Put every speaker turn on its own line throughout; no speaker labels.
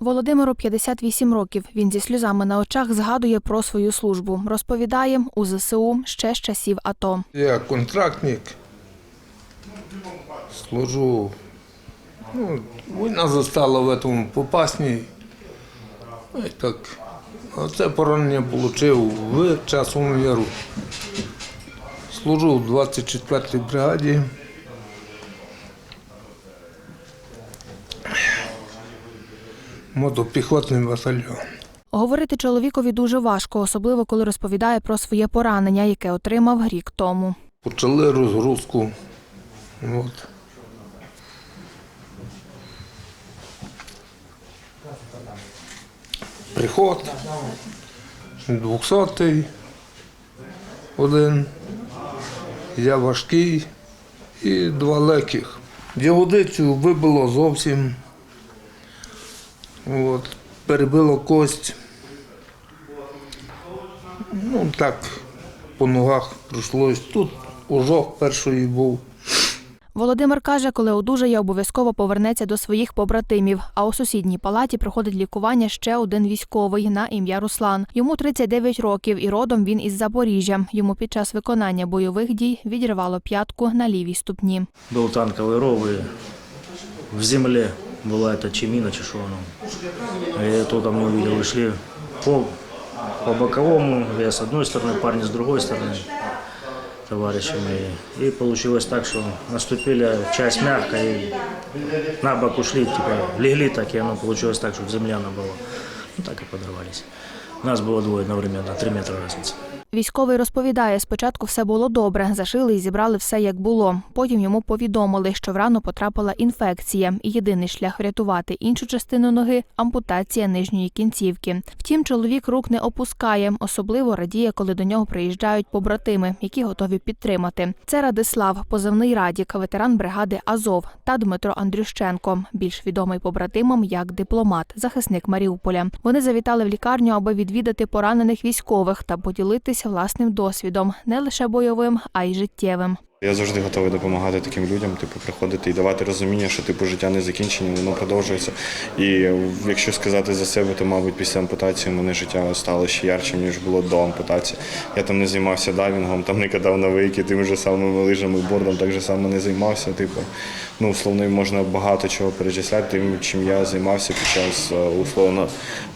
Володимиру 58 років. Він зі сльозами на очах згадує про свою службу. Розповідає у ЗСУ ще з часів АТО.
Я контрактник, служу. Ну, війна застала в этому попасні. Ну, так. Це поранення отримав в часовому яру. Служу в 24-й бригаді. Мотопіхотний батальйон.
Говорити чоловікові дуже важко, особливо коли розповідає про своє поранення, яке отримав рік тому.
Почали розгрузку. От. Приход. 200 один. Я важкий і два легких. Ягодицю вибило зовсім. От. Перебило кость. Ну так, по ногах прийшлось. Тут ожог перший був.
Володимир каже, коли одужає, обов'язково повернеться до своїх побратимів. А у сусідній палаті проходить лікування ще один військовий на ім'я Руслан. Йому 39 років і родом він із Запоріжжя. Йому під час виконання бойових дій відірвало п'ятку на лівій ступні.
Был танковый ров, в земле была эта чемина, чи что. Я то там не увидел, и шли по, по боковому, я с одной стороны, парни с другой стороны, товарищи мои. И получилось так, что наступили часть мягко, и на бок ушли, типа легли так, и оно получилось так, что в земле оно было. Ну так и подорвались. Нас было двое одновременно, три метра разница.
Військовий розповідає, спочатку все було добре, зашили і зібрали все як було. Потім йому повідомили, що в рану потрапила інфекція, і єдиний шлях врятувати іншу частину ноги ампутація нижньої кінцівки. Втім, чоловік рук не опускає, особливо радіє, коли до нього приїжджають побратими, які готові підтримати. Це Радислав, позивний Радік, ветеран бригади Азов та Дмитро Андрющенко, більш відомий побратимам як дипломат, захисник Маріуполя. Вони завітали в лікарню, аби відвідати поранених військових та поділитися власним досвідом, не лише бойовим, а й життєвим.
Я завжди готовий допомагати таким людям, типу, приходити і давати розуміння, що типу життя не закінчення, воно продовжується. І якщо сказати за себе, то мабуть після ампутації мене життя стало ще ярчим, ніж було до ампутації. Я там не займався дайвінгом, там не кидав навики, тими ж самими лижами, бордом так же само не займався. Типу, ну условно можна багато чого перечисляти, тим, чим я займався під час е, условно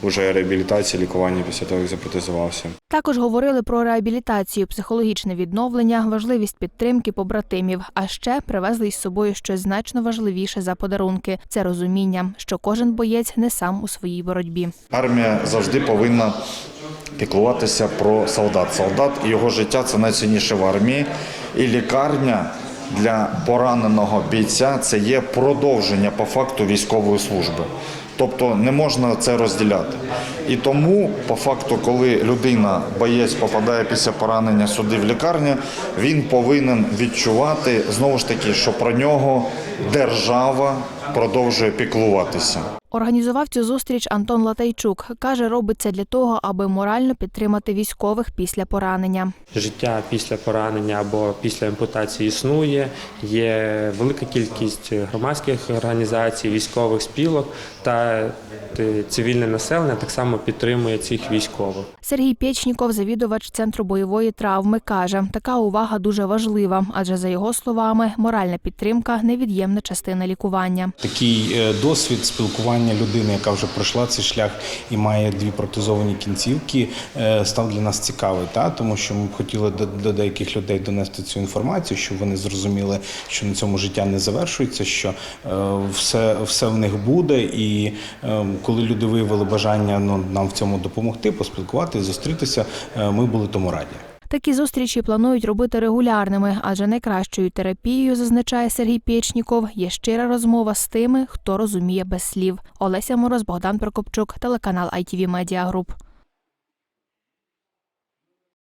вже реабілітації, лікування після того, як запротезувався.
Також говорили про реабілітацію, психологічне відновлення, важливість підтримки побратимів. А ще привезли із собою щось значно важливіше за подарунки це розуміння, що кожен боєць не сам у своїй боротьбі.
Армія завжди повинна піклуватися про солдат. Солдат і його життя це найцінніше в армії. І лікарня для пораненого бійця це є продовження по факту військової служби. Тобто не можна це розділяти. І тому, по факту, коли людина, боєць попадає після поранення сюди в лікарню, він повинен відчувати знову ж таки, що про нього держава продовжує піклуватися.
Організував цю зустріч Антон Латайчук. Каже, робить це для того, аби морально підтримати військових після поранення.
життя після поранення або після ампутації існує. Є велика кількість громадських організацій, військових спілок та е, цивільне населення так само підтримує цих військових.
Сергій Пєчніков, завідувач центру бойової травми, каже, така увага дуже важлива, адже за його словами, моральна підтримка невід'ємна частина лікування.
Такий е, досвід спілкування людини, яка вже пройшла цей шлях і має дві протезовані кінцівки, е, став для нас цікавий, та тому що ми хотіли до, деяких людей донести цю інформацію, щоб вони зрозуміли, що на цьому життя не завершується, що е, все, все в них буде. І коли люди виявили бажання ну, нам в цьому допомогти, поспілкуватися, зустрітися, ми були тому раді.
Такі зустрічі планують робити регулярними, адже найкращою терапією, зазначає Сергій Пєчніков, є щира розмова з тими, хто розуміє без слів. Олеся Мороз, Богдан Прокопчук, телеканал ITV Media Group.